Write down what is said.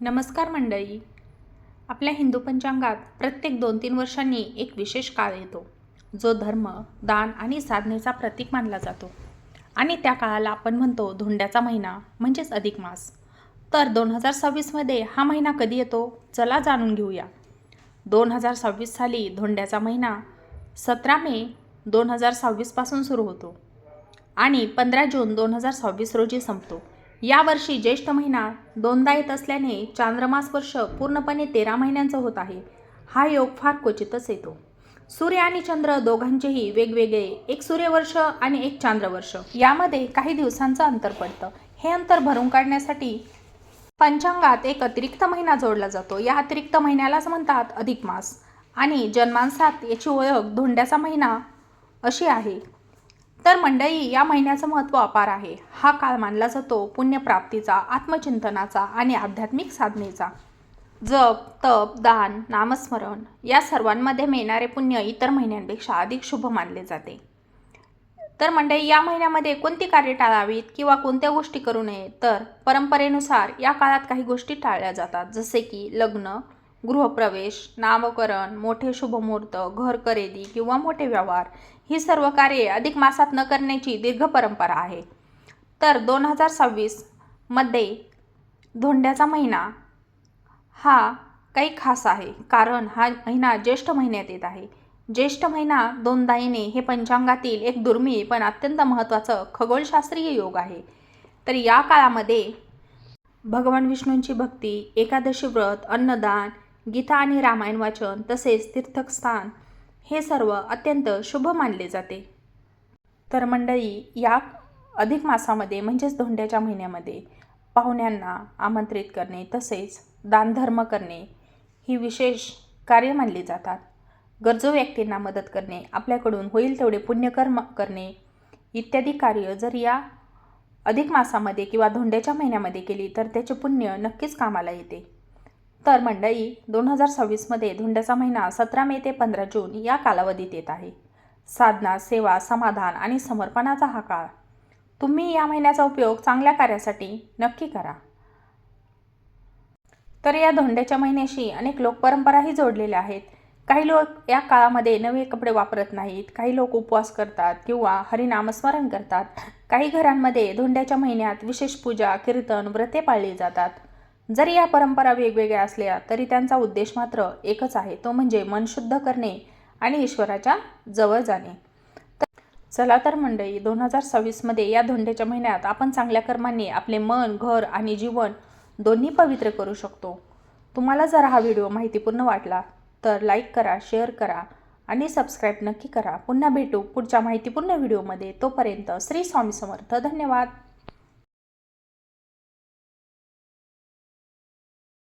नमस्कार मंडळी. आपल्या हिंदू पंचांगात प्रत्येक दोन तीन वर्षांनी एक विशेष काळ येतो. जो धर्म दान आणि साधनेचा प्रतीक मानला जातो. आणि त्या काळाला आपण म्हणतो धोंड्याचा महिना म्हणजेच अधिक मास. तर दोन हजार सव्वीसमध्ये हा महिना कधी येतो? चला जाणून घेऊया. दोन हजार सव्वीस साली धोंड्याचा महिना सतरा मे दोन हजार सव्वीसपासून सुरू होतो. आणि पंधरा जून दोन हजार सव्वीस रोजी संपतो. यावर्षी ज्येष्ठ महिना दोनदा येत असल्याने चांद्रमास वर्ष पूर्णपणे तेरा महिन्यांचं होत आहे. हा योग फार क्वचितच येतो. सूर्य आणि चंद्र दोघांचेही वेगवेगळे एक सूर्यवर्ष आणि एक चांद्रवर्ष. यामध्ये काही दिवसांचं अंतर पडतं. हे अंतर भरून काढण्यासाठी पंचांगात एक अतिरिक्त महिना जोडला जातो. या अतिरिक्त महिन्यालाच म्हणतात अधिक मास. आणि जन्मांसात याची ओळख धोंड्याचा महिना अशी आहे. तर मंडळी या महिन्याचं महत्त्व अपार आहे. हा काळ मानला जातो पुण्यप्राप्तीचा आत्मचिंतनाचा आणि आध्यात्मिक साधनेचा. जप तप दान नामस्मरण या सर्वांमध्ये मिळणारे पुण्य इतर महिन्यांपेक्षा अधिक शुभ मानले जाते. तर मंडळी या महिन्यामध्ये कोणती कार्य टाळावीत किंवा कोणत्या गोष्टी करू नये? तर परंपरेनुसार या काळात काही गोष्टी टाळल्या जातात. जसे की लग्न गृहप्रवेश नामकरण मोठे शुभमुहूर्त घर खरेदी किंवा मोठे व्यवहार ही सर्व कार्ये अधिक मासात न करण्याची दीर्घ परंपरा आहे. तर दोन हजार सव्वीसमध्ये धोंड्याचा महिना हा काही खास आहे कारण हा महिना ज्येष्ठ महिन्यात येत आहे. ज्येष्ठ महिना दोनदा येणे हे पंचांगातील एक दुर्मिळ पण अत्यंत महत्त्वाचं खगोलशास्त्रीय योग आहे. तर या काळामध्ये भगवान विष्णूंची भक्ती एकादशी व्रत अन्नदान गीता आणि रामायण वाचन तसेच तीर्थस्थान हे सर्व अत्यंत शुभ मानले जाते. तर मंडळी या अधिक मासामध्ये म्हणजेच धोंड्याच्या महिन्यामध्ये पाहुण्यांना आमंत्रित करणे तसेच दानधर्म करणे ही विशेष कार्य मानली जातात. गरजू व्यक्तींना मदत करणे आपल्याकडून होईल तेवढे पुण्यकर्म करणे इत्यादी कार्य जर या अधिक मासामध्ये किंवा धोंड्याच्या महिन्यामध्ये केली तर त्याचे पुण्य नक्कीच कामाला येते. तर मंडळी दोन हजार सव्वीसमध्ये धोंड्याचा महिना सतरा मे ते पंधरा जून या कालावधीत येत आहे. साधना सेवा समाधान आणि समर्पणाचा हा काळ. तुम्ही या महिन्याचा उपयोग चांगल्या कार्यासाठी नक्की करा. तर या धोंड्याच्या महिन्याशी अनेक लोक परंपराही जोडलेल्या आहेत. काही लोक या काळामध्ये नवे कपडे वापरत नाहीत काही लोक उपवास करतात किंवा हरिनामस्मरण करतात. काही घरांमध्ये धोंड्याच्या महिन्यात विशेष पूजा कीर्तन व्रते पाळली जातात. जरी या परंपरा वेगवेगळ्या असल्या तरी त्यांचा उद्देश मात्र एकच आहे. तो म्हणजे मन शुद्ध करणे आणि ईश्वराच्या जवळ जाणे. तर चला तर मंडळी दोन हजार सव्वीसमध्ये या धोंड्याच्या महिन्यात आपण चांगल्या कर्मांनी आपले मन घर आणि जीवन दोन्ही पवित्र करू शकतो. तुम्हाला जर हा व्हिडिओ माहितीपूर्ण वाटला तर लाईक करा शेअर करा आणि सबस्क्राईब नक्की करा. पुन्हा भेटू पुढच्या माहितीपूर्ण व्हिडिओमध्ये. तोपर्यंत श्री स्वामी समर्थ. धन्यवाद.